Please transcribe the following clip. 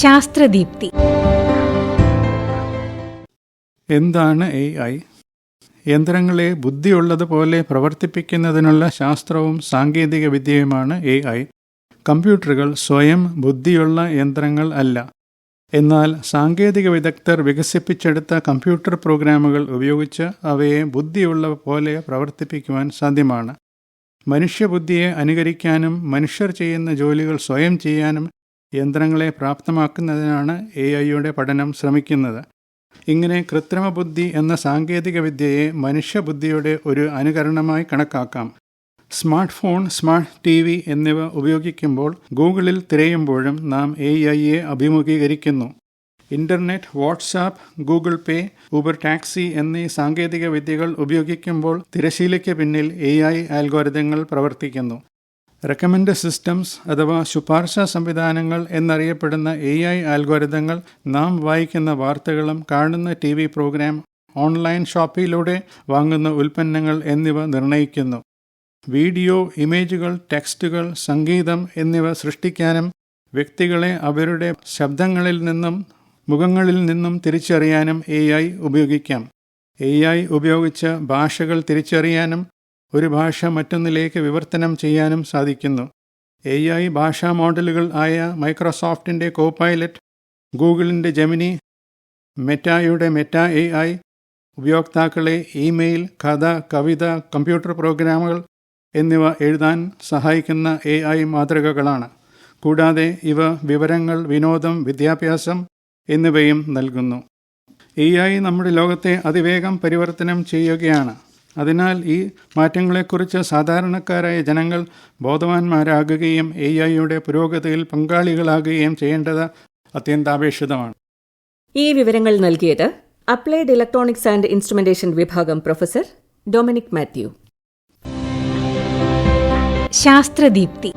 ശാസ്ത്രദീപ്തി. എന്താണ് A I യന്ത്രങ്ങളെ ബുദ്ധിയുള്ളതുപോലെ പ്രവർത്തിപ്പിക്കുന്നതിനുള്ള ശാസ്ത്രവും സാങ്കേതിക വിദ്യയുമാണ് എ ഐ കമ്പ്യൂട്ടറുകൾ സ്വയം ബുദ്ധിയുള്ള യന്ത്രങ്ങൾ അല്ല. എന്നാൽ സാങ്കേതിക വിദഗ്ധർ വികസിപ്പിച്ചെടുത്ത കമ്പ്യൂട്ടർ പ്രോഗ്രാമുകൾ ഉപയോഗിച്ച് അവയെ ബുദ്ധിയുള്ള പോലെ പ്രവർത്തിപ്പിക്കുവാൻ സാധ്യമാണ്. മനുഷ്യബുദ്ധിയെ അനുകരിക്കാനും മനുഷ്യർ ചെയ്യുന്ന ജോലികൾ സ്വയം ചെയ്യാനും യന്ത്രങ്ങളെ പ്രാപ്തമാക്കുന്നതിനാണ് എ ഐയുടെ പഠനം ശ്രമിക്കുന്നത്. ഇങ്ങനെ കൃത്രിമ ബുദ്ധി എന്ന സാങ്കേതിക വിദ്യയെ മനുഷ്യബുദ്ധിയുടെ ഒരു അനുകരണമായി കണക്കാക്കാം. Smart phone smart T V എന്നിവ ഉപയോഗിക്കുമ്പോൾ ഗൂഗിളിൽ തിരയുമ്പോഴും നാം എ ഐയെ അഭിമുഖീകരിക്കുന്നു. Internet WhatsApp Google Pay Uber taxi എന്നീ സാങ്കേതിക വിദ്യകൾ ഉപയോഗിക്കുമ്പോൾ തിരശീലയ്ക്ക് പിന്നിൽ എ ഐ ആൽഗോരിതങ്ങൾ പ്രവർത്തിക്കുന്നു. റെക്കമെൻഡ് സിസ്റ്റംസ് അഥവാ ശുപാർശ സംവിധാനങ്ങൾ എന്നറിയപ്പെടുന്ന എ ഐ ആൽഗോരിതങ്ങൾ നാം വായിക്കുന്ന വാർത്തകളും കാണുന്ന ടി വി പ്രോഗ്രാം ഓൺലൈൻ ഷോപ്പിലൂടെ വാങ്ങുന്ന ഉൽപ്പന്നങ്ങൾ എന്നിവ നിർണയിക്കുന്നു. വീഡിയോ ഇമേജുകൾ ടെക്സ്റ്റുകൾ സംഗീതം എന്നിവ സൃഷ്ടിക്കാനും വ്യക്തികളെ അവരുടെ ശബ്ദങ്ങളിൽ നിന്നും മുഖങ്ങളിൽ നിന്നും തിരിച്ചറിയാനും എ ഉപയോഗിക്കാം. എ ഉപയോഗിച്ച് ഭാഷകൾ തിരിച്ചറിയാനും ഒരു ഭാഷ മറ്റൊന്നിലേക്ക് വിവർത്തനം ചെയ്യാനും സാധിക്കുന്നു. എ ഐ ഭാഷാ മോഡലുകൾ ആയ മൈക്രോസോഫ്റ്റിന്റെ കോപൈലറ്റ് ഗൂഗിളിന്റെ ജെമിനി മെറ്റായുടെ മെറ്റ എ ഐ ഉപയോക്താക്കളെ ഇമെയിൽ കഥ കവിത കമ്പ്യൂട്ടർ പ്രോഗ്രാമുകൾ എന്നിവ എഴുതാൻ സഹായിക്കുന്ന എ ഐ മാതൃകകളാണ്. കൂടാതെ ഇവ വിവരങ്ങൾ വിനോദം വിദ്യാഭ്യാസം എന്നിവയും നൽകുന്നു. എ ഐ നമ്മുടെ ലോകത്തെ അതിവേഗം പരിവർത്തനം ചെയ്യുകയാണ്. അതിനാൽ ഈ മാറ്റങ്ങളെക്കുറിച്ച് സാധാരണക്കാരായ ജനങ്ങൾ ബോധവാന്മാരാകുകയും എ ഐയുടെ പുരോഗതിയിൽ പങ്കാളികളാകുകയും ചെയ്യേണ്ടത് അത്യന്താപേക്ഷിതമാണ്. ഈ വിവരങ്ങൾ നൽകിയത് അപ്ലൈഡ് ഇലക്ട്രോണിക്സ് ആൻഡ് ഇൻസ്ട്രുമെന്റേഷൻ വിഭാഗം പ്രൊഫസർ ഡൊമിനിക് മാത്യു. ശാസ്ത്രദീപ്തി.